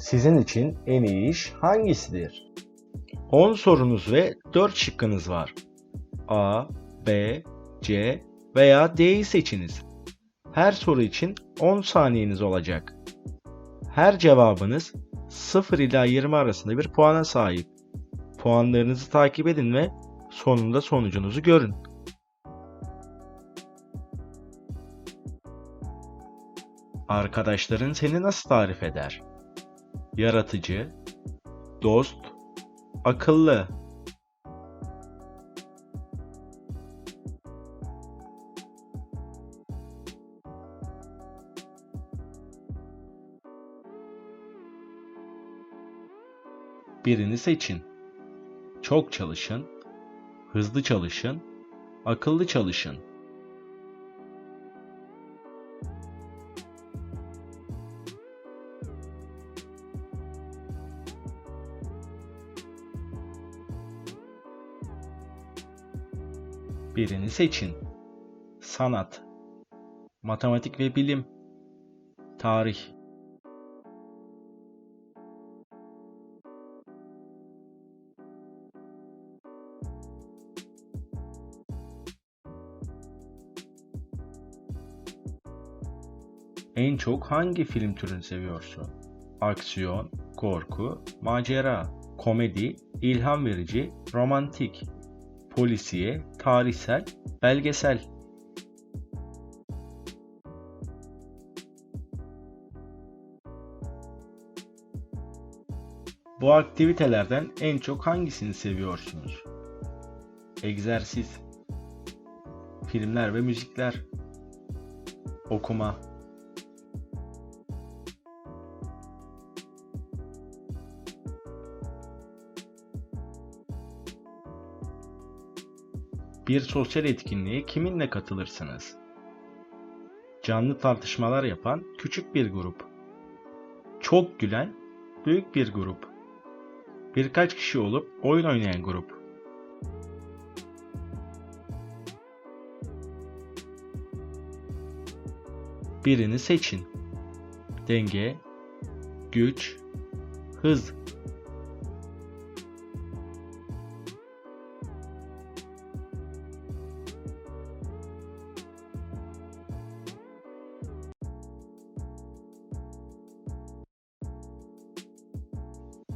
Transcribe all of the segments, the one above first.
Sizin için en iyi iş hangisidir? 10 sorunuz ve 4 şıkkınız var. A, B, C veya D'yi seçiniz. Her soru için 10 saniyeniz olacak. Her cevabınız 0 ila 20 arasında bir puana sahip. Puanlarınızı takip edin ve sonunda sonucunuzu görün. Arkadaşların seni nasıl tarif eder? Yaratıcı, dost, akıllı. Birini seçin. Çok çalışın, hızlı çalışın, akıllı çalışın. Birini seçin. Sanat, matematik ve bilim, tarih. En çok hangi film türünü seviyorsun? Aksiyon, korku, macera, komedi, ilham verici, romantik, polisiye, tarihsel, belgesel. Bu aktivitelerden en çok hangisini seviyorsunuz? Egzersiz, filmler ve müzikler, okuma, Bir sosyal etkinliğe kiminle katılırsınız? Canlı tartışmalar yapan küçük bir grup. Çok gülen büyük bir grup. Birkaç kişi olup oyun oynayan grup. Birini seçin. Denge, güç, hız.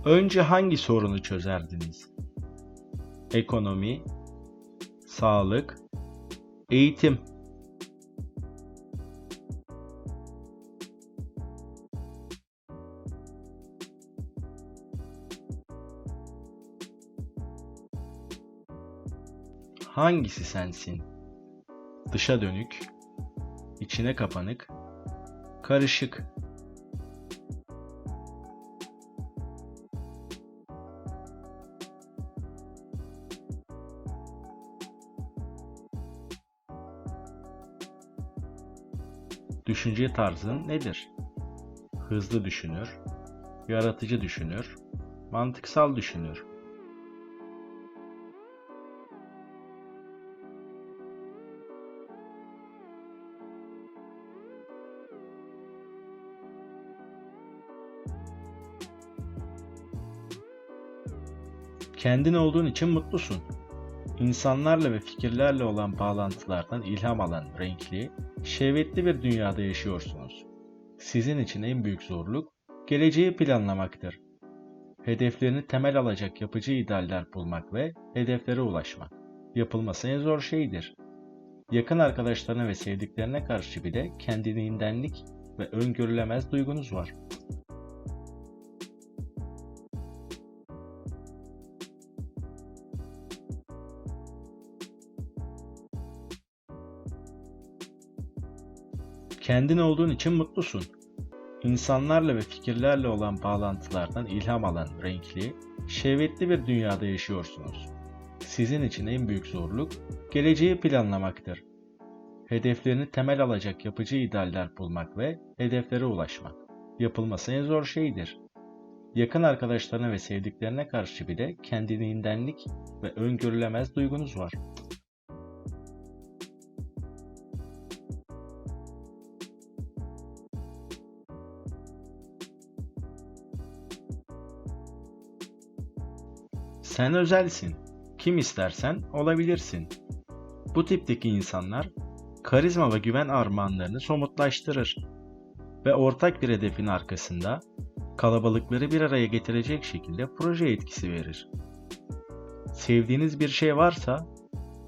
Önce hangi sorunu çözerdiniz? Ekonomi, sağlık, eğitim. Hangisi sensin? Dışa dönük, içine kapanık, karışık. Düşünce tarzın nedir? Hızlı düşünür, yaratıcı düşünür, mantıksal düşünür. Kendin olduğun için mutlusun. İnsanlarla ve fikirlerle olan bağlantılardan ilham alan renkli, şehvetli bir dünyada yaşıyorsunuz. Sizin için en büyük zorluk geleceği planlamaktır. Hedeflerini temel alacak yapıcı idealler bulmak ve hedeflere ulaşmak. Yapılması en zor şeydir. Yakın arkadaşlarına ve sevdiklerine karşı bile kendiliğindenlik ve öngörülemez duygunuz var. Kendin olduğun için mutlusun. İnsanlarla ve fikirlerle olan bağlantılardan ilham alan renkli, şehvetli bir dünyada yaşıyorsunuz. Sizin için en büyük zorluk geleceği planlamaktır. Hedeflerini temel alacak yapıcı idealler bulmak ve hedeflere ulaşmak. Yapılması en zor şeydir. Yakın arkadaşlarına ve sevdiklerine karşı bile kendiliğindenlik ve öngörülemez duygunuz var. Sen özelsin. Kim istersen olabilirsin. Bu tipteki insanlar karizma ve güven armağanlarını somutlaştırır ve ortak bir hedefin arkasında kalabalıkları bir araya getirecek şekilde proje etkisi verir. Sevdiğiniz bir şey varsa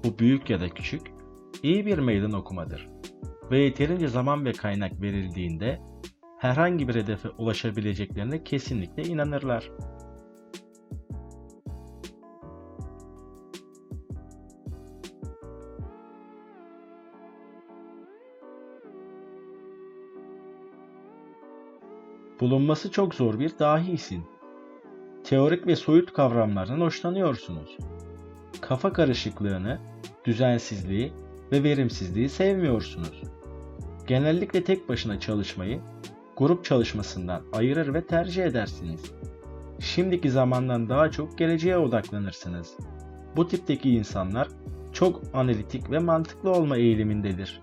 bu büyük ya da küçük iyi bir meydan okumadır ve yeterince zaman ve kaynak verildiğinde herhangi bir hedefe ulaşabileceklerine kesinlikle inanırlar. Bulunması çok zor bir dahisin. Teorik ve soyut kavramlardan hoşlanıyorsunuz. Kafa karışıklığını, düzensizliği ve verimsizliği sevmiyorsunuz. Genellikle tek başına çalışmayı grup çalışmasından ayırır ve tercih edersiniz. Şimdiki zamandan daha çok geleceğe odaklanırsınız. Bu tipteki insanlar çok analitik ve mantıklı olma eğilimindedir.